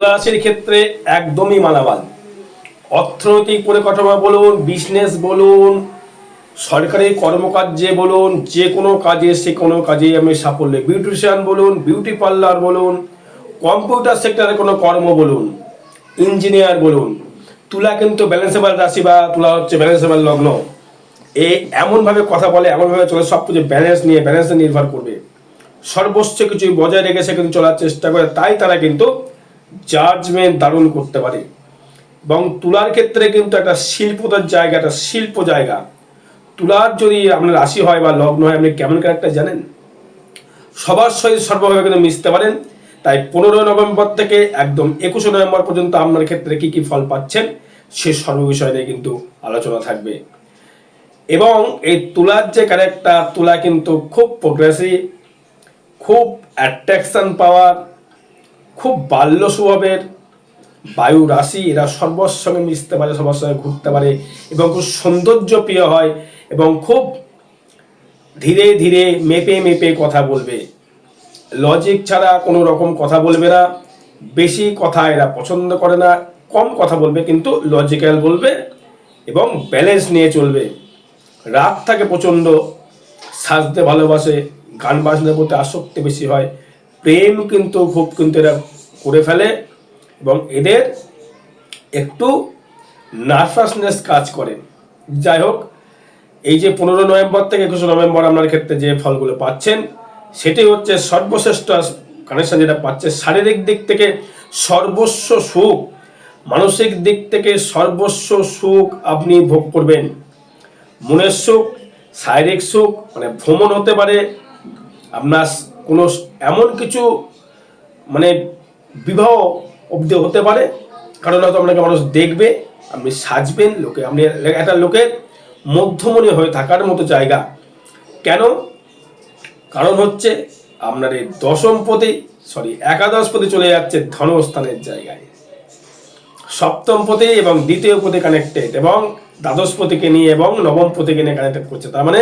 রাশির ক্ষেত্রে একদমই মালামাল। অর্থনৈতিক পরিকাঠামো বলুন বিজনেস বলুন সরকারি কর্মকার্যে বলুন, যে কোনো কাজে, সে কোনো কাজে আমি সাফল্য। বিউটিশিয়ান বলুন বিউটি পার্লার বলুন কম্পিউটার সেক্টরে কোনো কর্ম বলুন ইঞ্জিনিয়ার বলুন, তুলা কিন্তু ব্যালেন্সেবল রাশি বা তুলা হচ্ছে ব্যালেন্সেবল লগ্ন। এ এমনভাবে কথা বলে, এমনভাবে চলে, সব কিছু ব্যালেন্স নিয়ে ব্যালেন্সে নির্ভর করবে। সর্বোচ্চ কিছু বজায় রেখে সে কিন্তু চলার চেষ্টা করে, তাই তারা কিন্তু জাজমেন্ট দারুণ করতে পারে। এবং তুলার ক্ষেত্রে কিন্তু একটা শিল্পতার জায়গা, একটা শিল্প জায়গা। তুলার যদি আপনার রাশি হয় বা লগ্ন হয়, আপনি কেমন ক্যারেক্টার জানেন? সবার সহিত সর্বভাবে কিন্তু মিশতে পারেন। তাই পনেরোই নভেম্বর থেকে একদম একুশে নভেম্বর পর্যন্ত আপনার ক্ষেত্রে কি কি ফল পাচ্ছেন, সে সর্ব বিষয় নিয়ে কিন্তু আলোচনা থাকবে। এবং এই তুলার যে ক্যারেক্টার তুলা কিন্তু খুব প্রোগ্রেসিভ খুব অ্যাট্রাকশন পাওয়ার খুব বাল্য স্বভাবের বায়ু রাশি, এরা সর্বর সঙ্গে মিশতে পারে সবার সঙ্গে ঘুরতে পারে এবং খুব সৌন্দর্য প্রিয় হয় এবং খুব ধীরে ধীরে মেপে মেপে কথা বলবে। লজিক ছাড়া কোনো রকম কথা বলবে না, বেশি কথা এরা পছন্দ করে না, কম কথা বলবে কিন্তু লজিক্যাল বলবে এবং ব্যালেন্স নিয়ে চলবে। রাগ থাকে প্রচণ্ড, সাজতে ভালোবাসে, গান বাজনার প্রতি আসক্তি বেশি হয় প্রেম কিন্তু খুব কিন্তু এরা করে ফেলে এবং এদের একটু নার্ভাসনেস কাজ করে। যাই হোক, এই যে পনেরো নভেম্বর থেকে একুশে নভেম্বর আপনার ক্ষেত্রে যে ফলগুলো পাচ্ছেন, সেটি হচ্ছে সর্বশ্রেষ্ঠ কানেকশন যেটা পাচ্ছে শারীরিক দিক থেকে সর্বস্ব সুখ। মানসিক দিক থেকে সর্বস্ব সুখ আপনি ভোগ করবেন। মনের সুখ, শারীরিক সুখ মানে ভ্রমণ হতে পারে। আপনার কোনো এমন কিছু মানে বিবাহ অব্দি হতে পারে। কারণ হয়তো আপনাকে মানুষ দেখবে, আপনি সাজবেন, লোকে, আপনি একটা লোকের মধ্যমণি হয়ে থাকার মতো জায়গা। কেন? কারণ হচ্ছে আপনার এই দশম পতি সরি একাদশ পতি চলে যাচ্ছে ধনস্থানের জায়গায়। সপ্তম পতি এবং দ্বিতীয় পতি কানেক্টেড এবং দ্বাদশ পতিকে নিয়ে এবং নবম পতিকে নিয়ে কানেক্টেড করছে। তার মানে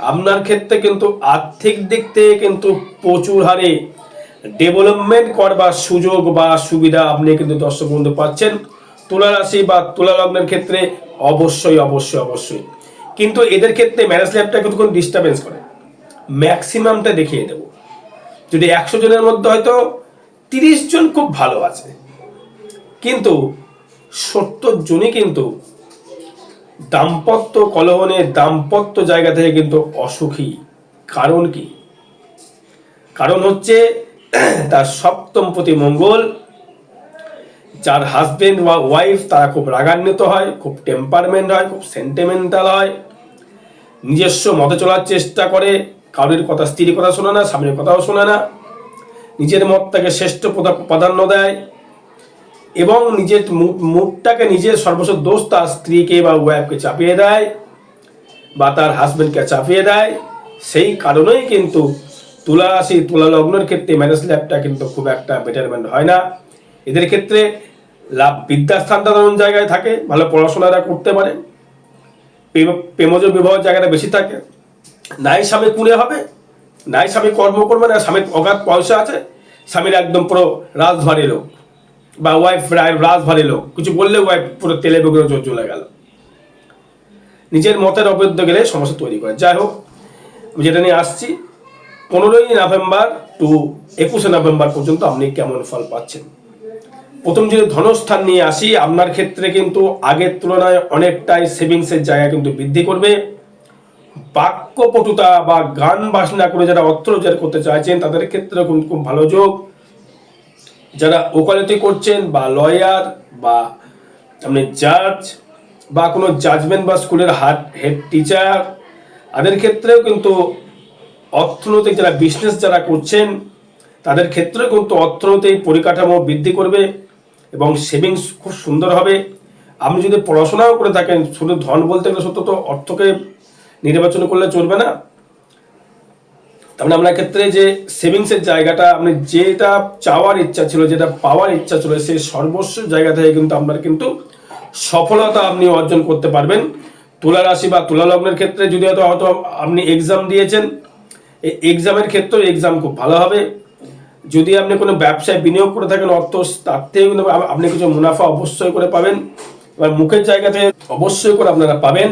আপনার ক্ষেত্রে কিন্তু আর্থিক দিক থেকে কিন্তু প্রচুর হারে ডেভেলপমেন্ট করবার সুযোগ বা সুবিধা আপনি কিন্তু দর্শক বন্ধু পাচ্ছেন। তুলা রাশি বা তুলা লগ্নের ক্ষেত্রে অবশ্যই অবশ্যই অবশ্যই। কিন্তু এদের ক্ষেত্রে ম্যারেজ লাইফটা কিন্তু কোনো ডিস্টারবেন্স করে। ম্যাক্সিমামটা দেখিয়ে দেবো। যদি একশো জনের মধ্যে হয়তো তিরিশ জন খুব ভালো আছে। কিন্তু সত্তর জনই কিন্তু দাম্পত্য কলহনে দাম্পত্য জায়গা থেকে কিন্তু অসুখী। কারণ কি? কারণ হচ্ছে, তার সপ্তম প্রতি মঙ্গল, যার হাজবেন্ড বা ওয়াইফ তারা খুব রাগান্বিত হয়, খুব টেম্পারমেন্ট হয়, খুব সেন্টিমেন্টাল হয়, নিজস্ব মতে চলার চেষ্টা করে, কারোর কথা স্ত্রীর কথা শোনে না, স্বামীর কথাও শোনে না, নিজের মতটাকে শ্রেষ্ঠ প্রধা- প্রাধান্য দেয় এবং নিজের মুডটাকে নিজের সর্বস্ব দোষ তার স্ত্রীকে বা ওয়াইফকে চাপিয়ে দেয় বা তার হাজবেন্ডকে চাপিয়ে দেয়। সেই কারণেই কিন্তু তুলা রাশি তুলা লগ্নের ক্ষেত্রে ম্যারেজ লাইফটা কিন্তু খুব একটা বেটারমেন্ট হয় না। এদের ক্ষেত্রে লাভ বিদ্যাস্থানটা তেমন জায়গায় থাকে, ভালো পড়াশোনাটা করতে পারে। প্রেমজ বিবাহ জায়গাটা বেশি থাকে। নাই স্বামী কুড়ে হবে, নাই স্বামী কর্ম করবে না স্বামীর অগাধ পয়সা আছে, স্বামীর একদম পুরো রাজভারী লোক। বা ওয়াইফ রাজভারী লোক। কিছু বললে ওয়াইফ পুরো তেলে বেগুনে চলে গেল। নিজের মতের অবৈধ গেলে সমস্যা তৈরি করে। যাই হোক, আমি যেটা নিয়ে আসছি, পনেরোই নভেম্বর টু একুশে নভেম্বর পর্যন্ত আপনি কেমন ফল পাচ্ছেন? প্রথম যদি ধনস্থান নিয়ে আসি, আপনার ক্ষেত্রে কিন্তু আগের তুলনায় অনেকটাই সেভিংসের জায়গা কিন্তু বৃদ্ধি করবে। বাক্যপটুতা বা গান বাসনা করে যারা অর্থ রোজগার করতে চাইছেন, তাদের ক্ষেত্রে কিন্তু খুব ভালো যোগ। যারা ওকালতি করছেন বা লয়ার বা আপনি জাজ বা কোনো জাজমেন্ট বা স্কুলের হাট হেড টিচার তাদের ক্ষেত্রেও কিন্তু অর্থনৈতিক যারা বিজনেস যারা করছেন, তাদের ক্ষেত্রেও কিন্তু অর্থনৈতিক পরিকাঠামো বৃদ্ধি করবে এবং সেভিংস খুব সুন্দর হবে। আপনি যদি পড়াশোনাও করে থাকেন, শুধু ধন বলতে গেলে সত্য তো অর্থকে নির্বাচন করলে চলবে না। মানে আপনার ক্ষেত্রে যে সেভিংসের জায়গাটা আপনি যেটা চাওয়ার ইচ্ছা ছিল, যেটা পাওয়ার ইচ্ছা ছিল, সেই সর্বস্ব জায়গা থেকে কিন্তু আপনার কিন্তু সফলতা আপনি অর্জন করতে পারবেন। তুলা রাশি বা তুলা লগ্নের ক্ষেত্রে যদি হয়তো হয়তো আপনি এক্সাম দিয়েছেন এই এক্সামের ক্ষেত্রেও এক্সাম খুব ভালো হবে। যদি আপনি কোনো ব্যবসায় বিনিয়োগ করে থাকেন, অর্থ তার থেকে কিন্তু আপনি কিছু মুনাফা অবশ্যই করে পাবেন। এবার মুখের জায়গা থেকে অবশ্যই করে আপনারা পাবেন।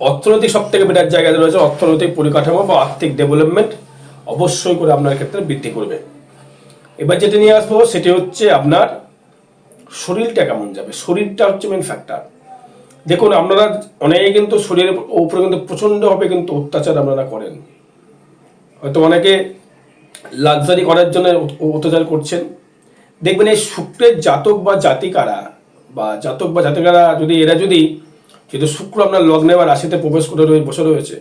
অর্থনৈতিক সব থেকে বেটার জায়গাতে রয়েছে অর্থনৈতিক পরিকাঠামো বা আর্থিক ডেভেলপমেন্ট অবশ্যই করে আপনার ক্ষেত্রে বৃদ্ধি করবে। এবার যেটা নিয়ে আসব, সেটি হচ্ছে আপনার শরীরটা কেমন যাবে? শরীরটা হচ্ছে মেন ফ্যাক্টর দেখুন, আপনারা অনেকে কিন্তু শরীরের উপরে কিন্তু প্রচণ্ডভাবে কিন্তু অত্যাচার আপনারা করেন। হয়তো অনেকে লাক্সারি করার জন্য অত্যাচার করছেন। দেখবেন এই শুক্রের জাতক বা জাতিকারা বা জাতক বা জাতিকারা যদি, এরা যদি যেহেতু শুক্র আপনার লগ্নে বা রাশিতে প্রবেশ করে রয়ে বসে রয়েছে।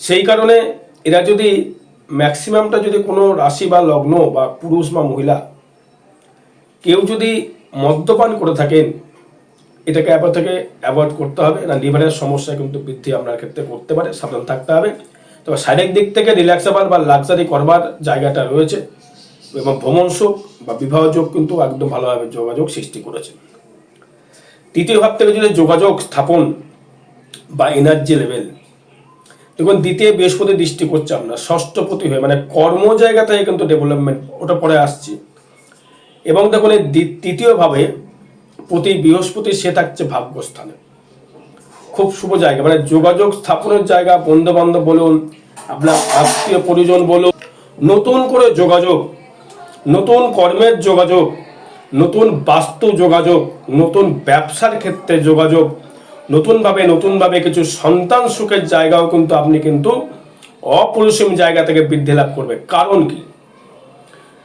সেই কারণে এরা যদি ম্যাক্সিমামটা যদি কোনো রাশি বা লগ্ন বা পুরুষ বা মহিলা কেউ যদি মদ্যপান করে থাকেন, এটাকে এবার থেকে অ্যাভয়েড করতে হবে। না লিভারের সমস্যা কিন্তু বৃদ্ধি আপনার ক্ষেত্রে করতে পারে, সাবধান থাকতে হবে। তবে শারীরিক দিক থেকে রিল্যাক্সেবল বা লাক্সারি করবার জায়গাটা রয়েছে এবং ভ্রমণ সুখ বা বিবাহ যোগ কিন্তু একদম ভালোভাবে যোগাযোগ সৃষ্টি করেছে। তৃতীয় ভাব থেকে যদি যোগাযোগ স্থাপন বা এনার্জি লেভেল দেখুন দ্বিতীয় বৃহস্পতি দৃষ্টি করছে আপনার ষষ্ঠপতি হয়ে মানে কর্ম জায়গা থেকে কিন্তু ডেভেলপমেন্ট ওটা পরে আসছে। এবং দেখুন এই তৃতীয়ভাবে প্রতি বৃহস্পতি সে থাকছে ভাগ্যস্থানে। খুব শুভ জায়গা মানে যোগাযোগ স্থাপনের জায়গা বন্ধু বান্ধব বলুন, আপনার আত্মীয় পরিজন বলুন, নতুন করে যোগাযোগ, নতুন কর্মের যোগাযোগ নতুন বাস্তু যোগাযোগ, নতুন ব্যবসার ক্ষেত্রে যোগাযোগ, নতুনভাবে নতুনভাবে কিছু সন্তান সুখের জায়গাও কিন্তু আপনি কিন্তু অপরিসীম জায়গা থেকে বৃদ্ধি লাভ করবে। কারণ কি?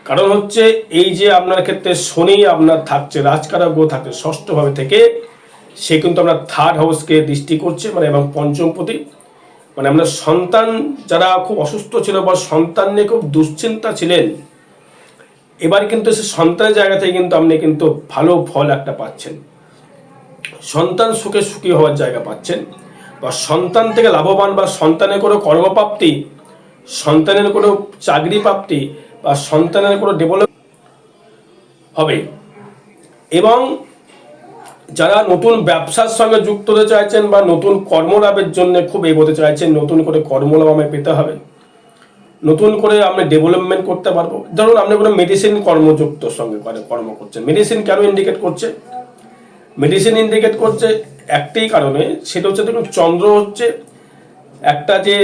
কারণ হচ্ছে এই যে আপনার ক্ষেত্রে শনি আপনার থাকছে রাজকারক গ্রহ থাকছে, ষষ্ঠভাবে থেকে সে কিন্তু আপনার থার্ড হাউসকে দৃষ্টি করছে মানে এবং পঞ্চমপতি। মানে আপনার সন্তান যারা খুব অসুস্থ ছিল বা সন্তান নিয়ে খুব দুশ্চিন্তা ছিলেন এবার কিন্তু সে সন্তানের জায়গা থেকে কিন্তু আপনি কিন্তু ভালো ফল একটা পাচ্ছেন। সন্তান সুখে সুখী হওয়ার জায়গা পাচ্ছেন। বা সন্তান থেকে লাভবান বা সন্তানের কোনো কর্মপ্রাপ্তি, সন্তানের কোনো চাকরি প্রাপ্তি বা সন্তানের কোনো ডেভেলপ হবে। এবং যারা নতুন ব্যবসার সঙ্গে যুক্ত হতে চাইছেন বা নতুন কর্মলাভের জন্য খুব এগোতে চাইছেন, নতুন করে কর্মলাভ আমায় পেতে হবে। নতুন করে আমরা ডেভেলপমেন্ট করতে পারব। ধরুন আপনি কোনো মেডিসিন কর্মযুক্ত সঙ্গে করে কর্ম করছেন মেডিসিন কেন ইন্ডিকেট করছে? মেডিসিন ইন্ডিকেট করছে একটাই কারণে, সেটা হচ্ছে দেখুন, চন্দ্র হচ্ছে একটা যে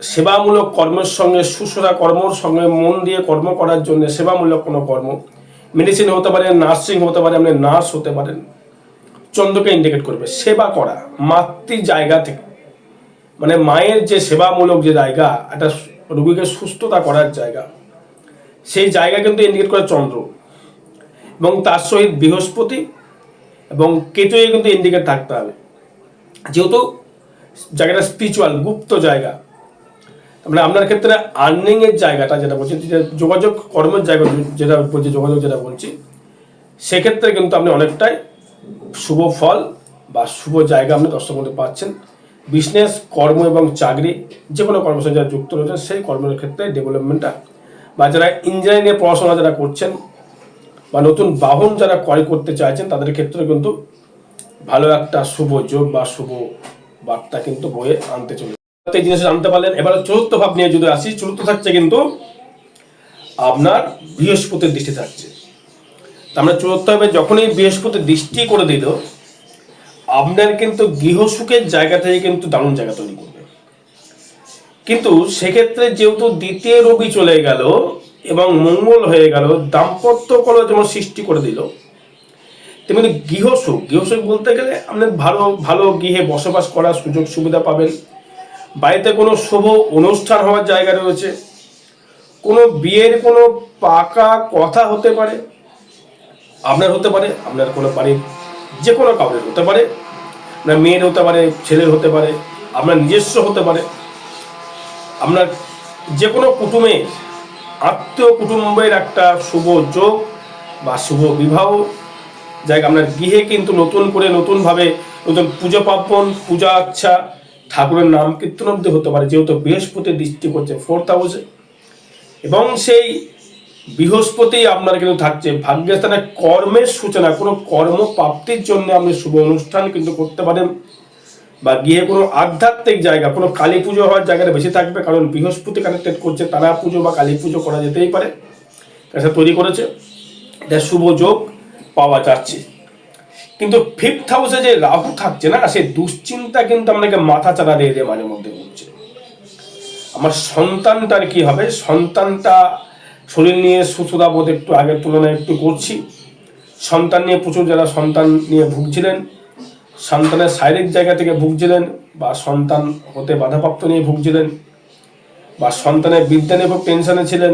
সেবামূলক কর্মের সঙ্গে, সুসরা কর্মর সঙ্গে মন দিয়ে কর্ম করার জন্য সেবামূলক কোনো কর্ম। মেডিসিন হতে পারে নার্সিং হতে পারে, আপনি নার্স হতে পারেন। চন্দ্রকে ইন্ডিকেট করবে। সেবা করা, মাতৃ জায়গা থেকে। মানে মায়ের যে সেবামূলক যে জায়গা, একটা রোগীকে সুস্থতা করার জায়গা। সেই জায়গা কিন্তু ইন্ডিকেট করে চন্দ্র। এবং তার সহিত বৃহস্পতি এবং কেতুয়ে কিন্তু ইন্ডিকেট থাকতে হবে। যেহেতু জায়গাটা স্পিরিচুয়াল গুপ্ত জায়গা। মানে আপনার ক্ষেত্রে আর্নিং এর জায়গাটা যেটা বলছি যোগাযোগ, কর্মের জায়গা যেটা বলছি, যোগাযোগ যেটা বলছি, সেক্ষেত্রে কিন্তু আপনি অনেকটাই শুভ ফল বা শুভ জায়গা আপনি দর্শক মধ্যে পাচ্ছেন। বিজনেস কর্ম এবং চাকরি যে কোনো কর্মের সঙ্গে যারা যুক্ত রয়েছেন, সেই কর্মের ক্ষেত্রে ডেভেলপমেন্টটা বা যারা ইঞ্জিনিয়ারিং নিয়ে পড়াশোনা যারা করছেন বা নতুন বাহন যারা ক্রয় করতে চাইছেন, তাদের ক্ষেত্রে কিন্তু ভালো একটা শুভ যোগ বা শুভ বার্তা কিন্তু বয়ে আনতে চলে এই জিনিস জানতে পারলেন। এবার চতুর্থ ভাব নিয়ে যদি আসি, চতুর্থ থাকছে কিন্তু আপনার বৃহস্পতির দৃষ্টি থাকছে। আমরা চতুর্থ ভাবে যখনই বৃহস্পতির দৃষ্টি করে দিল আপনার কিন্তু গৃহসুখের জায়গা থেকে কিন্তু দারুণ জায়গা তৈরি করবে। কিন্তু সেক্ষেত্রে যেহেতু দ্বিতীয় রবি চলে গেল এবং মঙ্গল হয়ে গেল, দাম্পত্য কলহ যেমন সৃষ্টি করে দিল, তেমনি গৃহসুখ গৃহসুখ বলতে গেলে আপনি ভালো ভালো গৃহে বসবাস করার সুযোগ সুবিধা পাবেন। বাড়িতে কোনো শুভ অনুষ্ঠান হওয়ার জায়গা রয়েছে। কোনো বিয়ের কোনো পাকা কথা হতে পারে। আপনার হতে পারে, আপনার কোনো বাড়ির যে কোনো কাউরের হতে পারে আপনার মেয়ের হতে পারে, ছেলের হতে পারে, আপনার নিজস্ব হতে পারে। আপনার যে কোনো কুটুমে, আত্মীয় কুটুম্বের একটা শুভ যোগ বা শুভ বিবাহ জায়গা আপনার গৃহে কিন্তু নতুন করে নতুনভাবে নতুন পুজো পার্বণ, পূজা আচ্ছা ঠাকুরের নাম কীর্তন অব্দি হতে পারে, যেহেতু বৃহস্পতি দৃষ্টি করছে ফোর্থ হাউসে। এবং সেই বৃহস্পতি আপনার কিন্তু থাকছে। ভাগ্যের স্থানে কর্মের সূচনা, কোনো কর্ম প্রাপ্তির জন্য আপনি শুভ অনুষ্ঠান কিন্তু করতে পারেন বা গিয়ে কোনো আধ্যাত্মিক জায়গা, কোনো কালী পুজো হওয়ার জায়গাটা বেশি থাকবে, কারণ বৃহস্পতি কানেক্টেড করছে, তারা পুজো বা কালী পুজো করা যেতেই পারে। কাছে তৈরি করেছে। এটা শুভ যোগ পাওয়া যাচ্ছে। কিন্তু ফিফথ হাউসে যে রাহু থাকছে না সেই দুশ্চিন্তা কিন্তু আপনাকে মাথা চাড়া দিয়ে দিয়ে মাঝে মধ্যে উঠছে। আমার সন্তানটার কি হবে? সন্তানটা শরীর নিয়ে সুস্থতা বোধ একটু আগের তুলনায় একটু করছি। সন্তান নিয়ে প্রচুর যারা সন্তান নিয়ে ভুগছিলেন, সন্তানের শারীরিক জায়গা থেকে ভুগছিলেন বা সন্তান হতে বাধাপ্রাপ্ত নিয়ে ভুগছিলেন বা সন্তানের বিদ্যা নিয়ে টেনশনে ছিলেন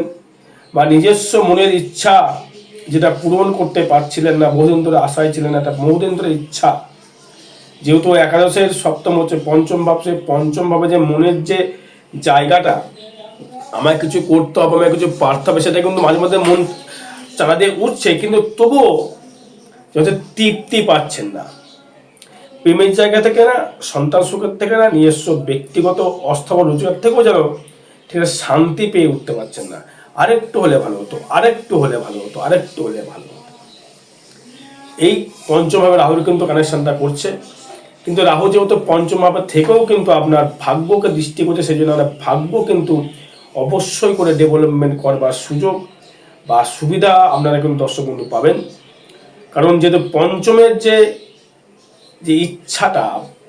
বা নিজস্ব মনের ইচ্ছা যেটা পূরণ করতে পারছিলেন না, বহুদিন ধরে আশায় ছিলেন একটা বহুদিন ধরে ইচ্ছা। যেহেতু একাদশের সপ্তম হচ্ছে পঞ্চম ভাব সে পঞ্চম ভাবে যে মনের যে জায়গাটা আমায় কিছু করতে হবে, আমায় কিছু পারতে হবে, সেটা কিন্তু মাঝে মধ্যে মন চালা দিয়ে উঠছে, কিন্তু তবুও যাতে তৃপ্তি পাচ্ছেন না। প্রেমের জায়গা থেকে না, সন্তান সুখের থেকে না, নিজস্ব ব্যক্তিগত অস্থাবর রোজগার থেকেও যেন ঠিক আছে শান্তি পেয়ে উঠতে পারছেন না। আরেকটু হলে ভালো হতো, আরেকটু হলে ভালো হতো, আরেকটু হলে ভালো হতো। এই পঞ্চমভাবে রাহুল কিন্তু কানেকশনটা করছে। কিন্তু রাহু যেহেতু পঞ্চম ভাবের থেকেও কিন্তু আপনার ভাগ্যকে দৃষ্টি করছে, সেই জন্য ভাগ্য কিন্তু অবশ্যই করে ডেভেলপমেন্ট করবার সুযোগ বা সুবিধা আপনারা কিন্তু দর্শক বন্ধু পাবেন। কারণ যেহেতু পঞ্চমের যে যে ইচ্ছাটা,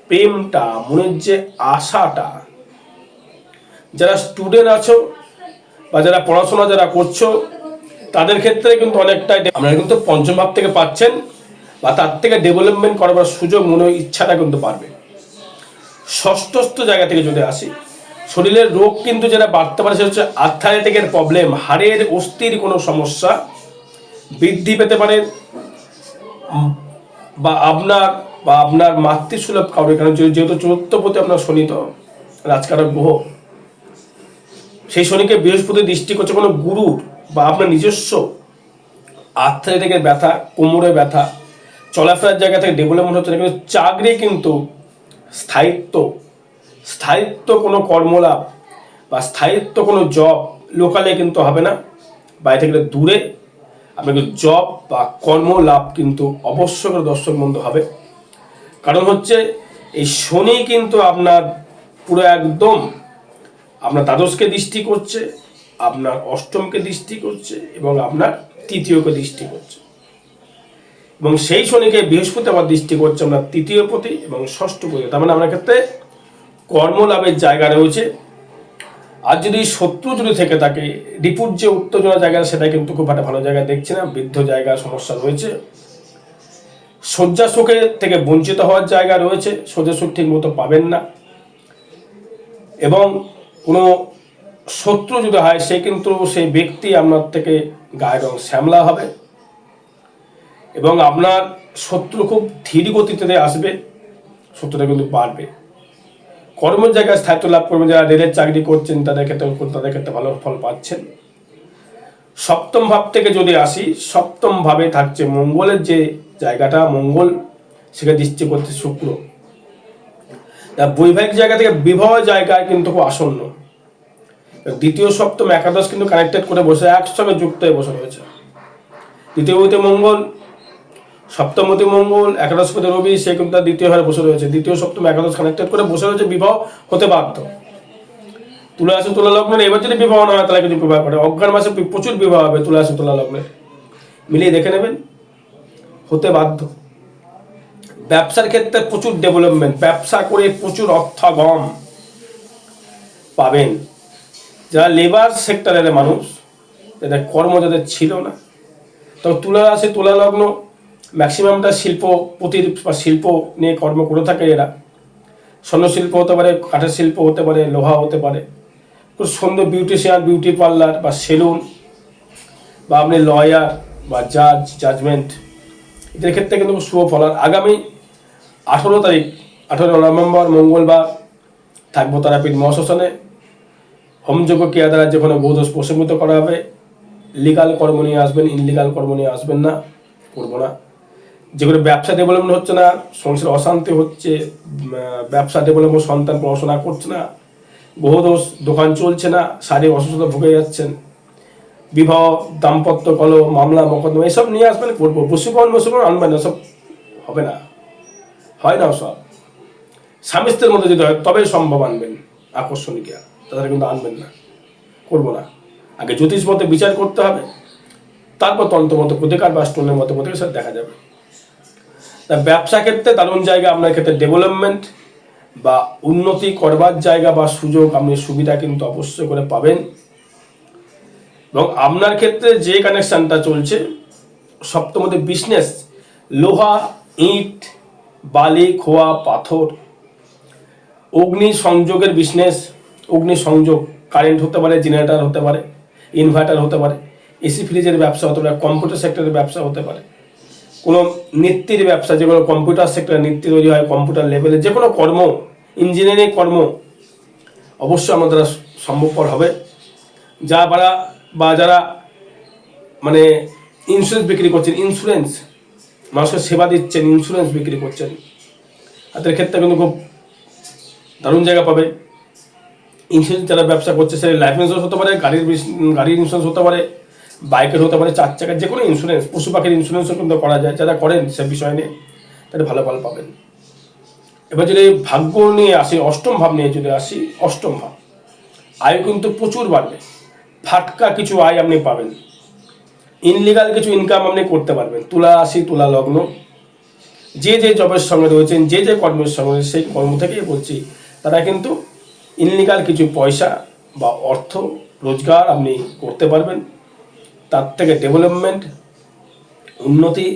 প্রেমটা, মনের যে আশাটা, যারা স্টুডেন্ট আছো বা যারা পড়াশোনা যারা করছ, তাদের ক্ষেত্রে কিন্তু অনেকটাই আপনারা কিন্তু পঞ্চম ভাব থেকে পাচ্ছেন বা তার থেকে ডেভেলপমেন্ট করবার সুযোগ মনে ইচ্ছাটা কিন্তু পারবে ষষ্ঠস্থ জায়গা থেকে যদি আসি শরীরের রোগ কিন্তু যেটা বাড়তে পারে, সেটা হচ্ছে আর্থারাইটিকের প্রবলেম হাড়ের অস্থির কোনো সমস্যা, বৃদ্ধি পেতে পারে বা আপনার বা আপনার মাতৃসুলভ কারণ, যে- যেহেতু চতুর্থ প্রতি আপনার শনি তো, রাজকারক গ্রহ, সেই শনিকে বৃহস্পতি দৃষ্টি করছে কোনো গুরুর বা আপনার নিজস্ব আর্থারাইটিকের ব্যথা কোমরে ব্যথা, চলাফেরার জায়গা থেকে ডেভেলপমেন্ট হচ্ছে না, কিন্তু চাকরি কিন্তু স্থায়িত্ব স্থায়িত্ব কোনো কর্মলাভ বা স্থায়িত্ব কোনো জব লোকালে কিন্তু হবে না। বাইরে থেকে দূরে আপনাকে জব বা কর্মলাভ কিন্তু অবশ্যই করে দর্শক বন্ধু হবে। কারণ হচ্ছে এই শনি কিন্তু আপনার পুরো একদম আপনার দ্বাদশকে দৃষ্টি করছে, আপনার অষ্টমকে দৃষ্টি করছে এবং আপনার তৃতীয়কে দৃষ্টি করছে। এবং সেই শনিকে বৃহস্পতি আবার দৃষ্টি করছে, আমরা তৃতীয় পতি এবং ষষ্ঠ পতি। তার মানে আপনার ক্ষেত্রে কর্মলাভের জায়গা রয়েছে। আর যদি শত্রু যদি থেকে থাকে, রিপুর যে উত্তেজনা জায়গা সেটা কিন্তু খুব একটা ভালো জায়গা দেখছি না। বৃদ্ধ জায়গা সমস্যা রয়েছে। শয্যা সুখে থেকে বঞ্চিত হওয়ার জায়গা রয়েছে। শয্যা ঠিক মতো পাবেন না। এবং কোনো শত্রু যদি হয়, সে কিন্তু সেই ব্যক্তি আপনার থেকে গায়ের রং শ্যামলা হবে। এবং আপনার শত্রু খুব ধীর গতিতে আসবে। শত্রুটা কিন্তু বাড়বে। কর্মের জায়গায় স্থায়িত্ব লাভ করবেন, যারা রেলের চাকরি করছেন, তাদের ক্ষেত্রে তাদের ক্ষেত্রে ভালো ফল পাচ্ছেন। সপ্তম ভাব থেকে যদি আসি, সপ্তম ভাবে থাকছে মঙ্গলের যে জায়গাটা, মঙ্গল সেখানে দৃষ্টি করছে শুক্র। তা বৈবাহিক জায়গা থেকে বিবাহ জায়গায় কিন্তু খুব আসন্ন। দ্বিতীয়, সপ্তম, একাদশ কিন্তু কানেক্টেড করে বসে, একসঙ্গে যুক্ত হয়ে বসে রয়েছে। দ্বিতীয়পতি মঙ্গল সপ্তমতি মঙ্গল, একাদশপতি রবি সে কিন্তু তার দ্বিতীয় ঘরে বসে রয়েছে। দ্বিতীয়, সপ্তম, একাদশ কানেক্টেড করে বসে রয়েছে, বিবাহ হতে বাধ্য। তুলা আসে তুলা লগ্নের এবার যদি বিবাহ না হয়, তাহলে কিন্তু বিবাহ করে অজ্ঞান মাসে প্রচুর বিবাহ হবে তুলা আসে তুলা লগ্নের মিলিয়ে দেখে নেবেন, হতে বাধ্য। ব্যবসার ক্ষেত্রে প্রচুর ডেভেলপমেন্ট ব্যবসা করে প্রচুর অর্থাগম পাবেন। যারা লেবার সেক্টরের মানুষ যাদের কর্ম যাদের ছিল না। তবে তুলা রাশি তুলা লগ্ন ম্যাক্সিমামটা শিল্প প্রতির বা শিল্প নিয়ে কর্ম করে থাকে এরা। স্বর্ণ শিল্প হতে পারে, কাঠের শিল্প হতে পারে, লোহা হতে পারে। খুব সুন্দর বিউটিশিয়ান বিউটি পার্লার বা সেলুন বা আপনি লয়ার বা জাজ জাজমেন্ট এদের ক্ষেত্রে কিন্তু শুভ ফল। আর আগামী আঠেরো তারিখ, আঠেরো নভেম্বর, মঙ্গলবার থাকব তারাপীঠ মহাশ্মশানে। হোমযোগ্য ক্রিয়া দ্বারা যেখানে গোদোষ প্রশমিত করা হবে। লিগাল কর্ম নিয়ে আসবেন ইনলিগাল কর্ম নিয়ে আসবেন না, করব না। যেগুলো ব্যবসা ডেভেলপমেন্ট হচ্ছে না, সংসারে অশান্তি হচ্ছে ব্যবসা ডেভেলপমেন্ট সন্তান পড়াশোনা করছে না বহুদোষ দোকান চলছে না, শারীরিক অসুস্থতা ভুগে যাচ্ছেন, বিবাহ, দাম্পত্য কল মামলা, মকদ্দমা, এসব নিয়ে আসবেন, করব বসুকন বসুকন আনবেন সব হবে না। হয় না সব। স্বামী স্ত্রীর মধ্যে যদি হয়, তবেই সম্ভব আনবেন, আকর্ষণীয় তাদের কিন্তু আনবেন না, করব না। আগে জ্যোতিষ মতে বিচার করতে হবে, তারপর তন্ত্র মতো প্রতিকার বা স্টোনের মতো প্রতিকার দেখা যাবে। ব্যবসা ক্ষেত্রে দারুণ জায়গা আপনার ক্ষেত্রে ডেভেলপমেন্ট বা উন্নতি করবার জায়গা বা সুযোগ আপনি সুবিধা কিন্তু অবশ্যই করে পাবেন। এবং আপনার ক্ষেত্রে যে কানেকশানটা চলছে, সপ্তমতে বিজনেস লোহা, ইট, বালি, খোয়া, পাথর, অগ্নি সংযোগের বিজনেস অগ্নি সংযোগ কারেন্ট হতে পারে জেনারেটার হতে পারে ইনভার্টার হতে পারে এসি ফ্রিজের ব্যবসা হতে পারে কম্পিউটার সেক্টরের ব্যবসা হতে পারে। কোনো নৃত্যের ব্যবসা যেগুলো কম্পিউটার সেক্টরে নৃত্য তৈরি হয় কম্পিউটার লেভেলে যে কোনো কর্ম ইঞ্জিনিয়ারিং কর্ম, অবশ্যই আমাদের সম্ভবপর হবে। যা বারা বা যারা মানে ইন্স্যুরেন্স বিক্রি করছেন ইন্স্যুরেন্স মানুষকে সেবা দিচ্ছেন ইন্স্যুরেন্স বিক্রি করছেন, তাদের ক্ষেত্রে কিন্তু খুব দারুণ জায়গা পাবে। ইন্স্যুরেন্স যারা ব্যবসা করছে, সে লাইফ ইন্স্যুরেন্স হতে পারে, গাড়ির গাড়ির ইন্স্যুরেন্স হতে পারে বাইকের হতে পারে চার চাকার যে কোনো ইন্স্যুরেন্স পশু পাখির ইন্স্যুরেন্সও কিন্তু করা যায়। যারা করেন সে বিষয় নিয়ে তাদের ভালো ফল পাবেন। এবার যদি ভাগ্য নিয়ে আসি, অষ্টম ভাব নিয়ে যদি আসি, অষ্টম ভাব। আয় কিন্তু প্রচুর বাড়বে। ফাটকা কিছু আয় আপনি পাবেন। ইনলিগাল কিছু ইনকাম আপনি করতে পারবেন। তুলা আসি তুলা লগ্ন। যে যে জবের সঙ্গে রয়েছেন, যে যে কর্মের সঙ্গে সেই কর্ম থেকেই বলছি, তারা কিন্তু ইনলিগাল কিছু পয়সা বা অর্থ, রোজগার আপনি করতে পারবেন। তার থেকে ডেভেলপমেন্ট উন্নতি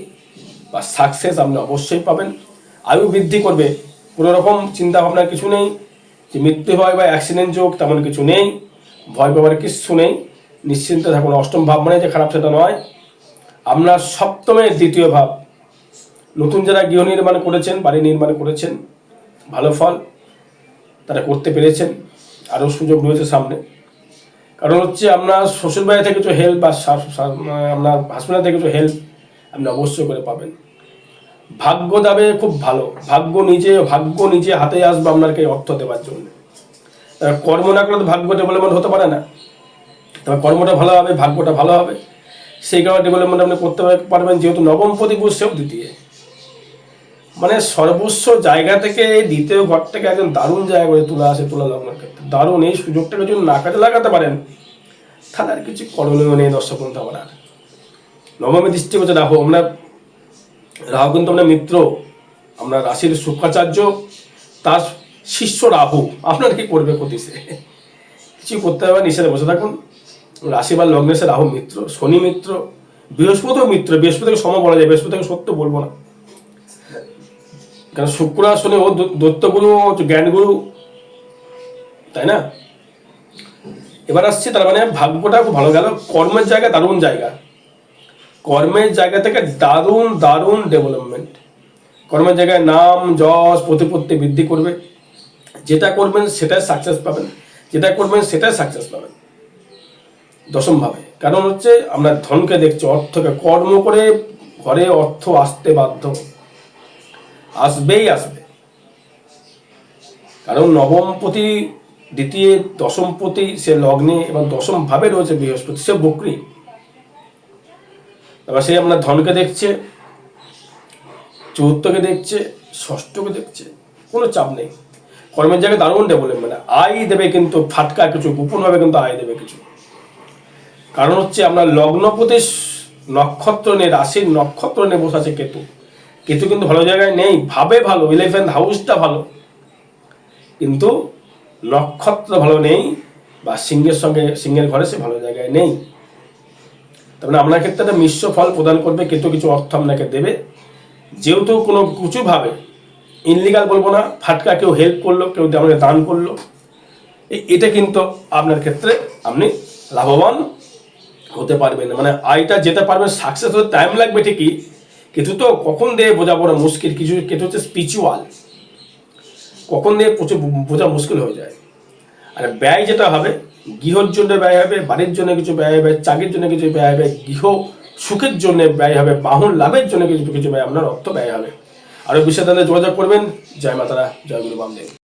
বা সাকসেস আপনি অবশ্যই পাবেন। আয়ু বৃদ্ধি করবে। কোনো রকম চিন্তা ভাবনা কিছু নেই যে মৃত্যু হয় বা অ্যাক্সিডেন্ট যোগ তেমন কিছু নেই। ভয় পাবার কিছু নেই। নিশ্চিন্তে থাকুন, অষ্টম ভাব মানে যে খারাপ সেটা নয়। আপনার সপ্তমের দ্বিতীয় ভাব, নতুন যারা গৃহ নির্মাণ করেছেন, বাড়ি নির্মাণ করেছেন, ভালো ফল তারা করতে পেরেছেন। আরও সুযোগ রয়েছে সামনে। কারণ হচ্ছে আপনার শ্বশুর বাড়ি থেকে কিছু হেল্প বা আপনার হাসপাতাল থেকে কিছু হেল্প আপনি অবশ্যই করে পাবেন। ভাগ্য যাবে খুব ভালো। ভাগ্য নিজে ভাগ্য নিজে হাতে আসবে আপনাকে অর্থ দেওয়ার জন্য। কর্ম না করলে তো ভাগ্য ডেভেলপমেন্ট হতে পারে না। তবে কর্মটা ভালো হবে, ভাগ্যটা ভালো হবে। সেই কারণে ডেভেলপমেন্ট আপনি করতে পারবেন যেহেতু নবম প্রতিপুষ সেও দ্বিতীয়। মানে সর্বস্ব জায়গা থেকে এই দ্বিতীয় ঘর থেকে একজন দারুণ জায়গা করে তুলে আসে, তুলা লগ্নের ক্ষেত্রে। দারুণ এই সুযোগটাকে যদি না কাজে লাগাতে পারেন তাহলে আর কিছু করণীয় নেই, দর্শক বন্ধু আমার আর। নবমী দৃষ্টি হচ্ছে রাহু, আমরা রাহু কিন্তু আমরা মিত্র। আমরা রাশির শুক্রাচার্য, তার শিষ্য রাহু। আপনার কি করবে ক্ষতি সে কিছু করতে হবে, নিষেধে বসে থাকুন। রাশি বা লগ্নে সে রাহু মিত্র, শনি মিত্র, বৃহস্পতিও মিত্র। বৃহস্পতিকে সম বলা যায়, বৃহস্পতিকে সত্য বলব না। কারণ শুক্র শনি, ও দৈ- দৈত্যগুরু জ্ঞানগুরু তাই না? এবার আসছি, তার মানে ভাগ্যটা খুব ভালো গেল। কর্মের জায়গা দারুণ জায়গা। কর্মের জায়গা থেকে দারুণ দারুণ ডেভেলপমেন্ট কর্মের জায়গায় নাম, যশ, প্রতিপত্তি বৃদ্ধি করবে। যেটা করবেন সেটাই সাকসেস পাবেন। যেটা করবেন সেটাই সাকসেস পাবেন। দশমভাবে কারণ হচ্ছে, আমরা ধনকে দেখছি, অর্থকে। কর্ম করে ঘরে অর্থ আসতে বাধ্য। আসবেই আসবে। কারণ নবমপতি দ্বিতীয় দশমপতি সে লগ্নে এবং দশম ভাবে রয়েছে বৃহস্পতি, সে বকরি। এবার সে আপনার ধনকে দেখছে, চতুর্থকে দেখছে, ষষ্ঠকে দেখছে, কোনো চাপ নেই। কর্মের জায়গায় দারুণ ডেভেলপমেন্ট আয় দেবে কিন্তু ফাটকা কিছু, গোপনভাবে কিন্তু আয় দেবে কিছু। কারণ হচ্ছে আপনার লগ্নপতি নক্ষত্র নিয়ে, রাশির নক্ষত্র নিয়ে বসে আছে কেতু। কেতু কিন্তু ভালো জায়গায় নেই, ভাবে ভালো ইলেভেন্থ হাউসটা ভালো। কিন্তু নক্ষত্র ভালো নেই বা সিংহের সঙ্গে, সিংহের ঘরে সে ভালো জায়গায় নেই। তার মানে আপনার ক্ষেত্রে একটা মিশ্র ফল প্রদান করবে কিন্তু কিছু অর্থ আপনাকে দেবে। যেহেতু কোনো কিছুভাবে ইনলিগাল বলব না, ফাটকা কেউ হেল্প করল, কেউ আমাকে দান করল এটা কিন্তু আপনার ক্ষেত্রে আপনি লাভবান হতে পারবেন। মানে আয়টা যেতে পারবেন সাকসেস হতে টাইম লাগবে ঠিকই, কিন্তু তো কখন দিয়ে বোঝা পড়া মুশকিল। কিছু কিছু হচ্ছে স্পিরিচুয়াল কখন দিয়ে প্রচুর বোঝা মুশকিল হয়ে যায়। আর ব্যয় যেটা হবে, গৃহর জন্য ব্যয় হবে, বাড়ির জন্য কিছু ব্যয় হবে, চাকরির জন্য কিছু ব্যয় হবে, গৃহ সুখের জন্য ব্যয় হবে, বাহন লাভের জন্য কিছু কিছু ব্যয়, আপনার অর্থ ব্যয় হবে। আরও বিশেষ যোগাযোগ করবেন। জয় মাতারা, জয় গুরু বামদেব।